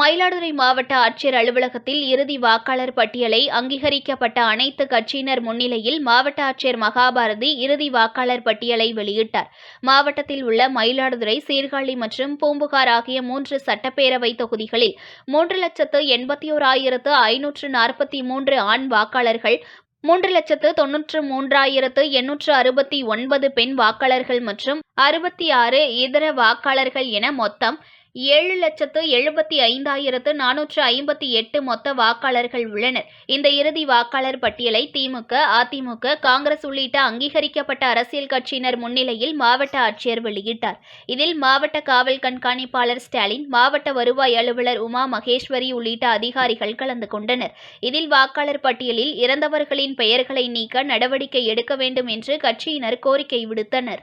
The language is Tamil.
Mayiladuthurai மாவட்ட ஆட்சியர் அலுவலகத்தில் இறுதி வாக்காளர் பட்டியலை அங்கீகரிக்கப்பட்ட அனைத்து கட்சியினர் முன்னிலையில் மாவட்ட ஆட்சியர் மகாபாரதி இறுதி வாக்காளர் பட்டியலை வெளியிட்டார். மாவட்டத்தில் உள்ள மயிலாடுதுறை சீர்காழி மற்றும் பூம்புகார் ஆகிய மூன்று சட்டப்பேரவை தொகுதிகளில் மூன்று லட்சத்து எண்பத்தி ஓராயிரத்து ஐநூற்று நாற்பத்தி மூன்று ஆண் வாக்காளர்கள் மூன்று லட்சத்து தொன்னூற்று மூன்றாயிரத்து எண்ணூற்று அறுபத்தி ஒன்பது பெண் வாக்காளர்கள் மற்றும் அறுபத்தி ஆறு இதர வாக்காளர்கள் என மொத்தம் ஏழு லட்சத்து எழுபத்தி ஐந்தாயிரத்து நானூற்று ஐம்பத்தி எட்டு மொத்த வாக்காளர்கள் உள்ளனர். இந்த இறுதி வாக்காளர் பட்டியலை திமுக அதிமுக காங்கிரஸ் உள்ளிட்ட அங்கீகரிக்கப்பட்ட அரசியல் கட்சியினர் முன்னிலையில் மாவட்ட ஆட்சியர் வெளியிட்டார். இதில் மாவட்ட காவல் கண்காணிப்பாளர் ஸ்டாலின் மாவட்ட வருவாய் அலுவலர் உமா மகேஸ்வரி உள்ளிட்ட அதிகாரிகள் கலந்து கொண்டனர். இதில் வாக்காளர் பட்டியலில் இறந்தவர்களின் பெயர்களை நீக்க நடவடிக்கை எடுக்க வேண்டும் என்று கட்சியினர் கோரிக்கை விடுத்தனர்.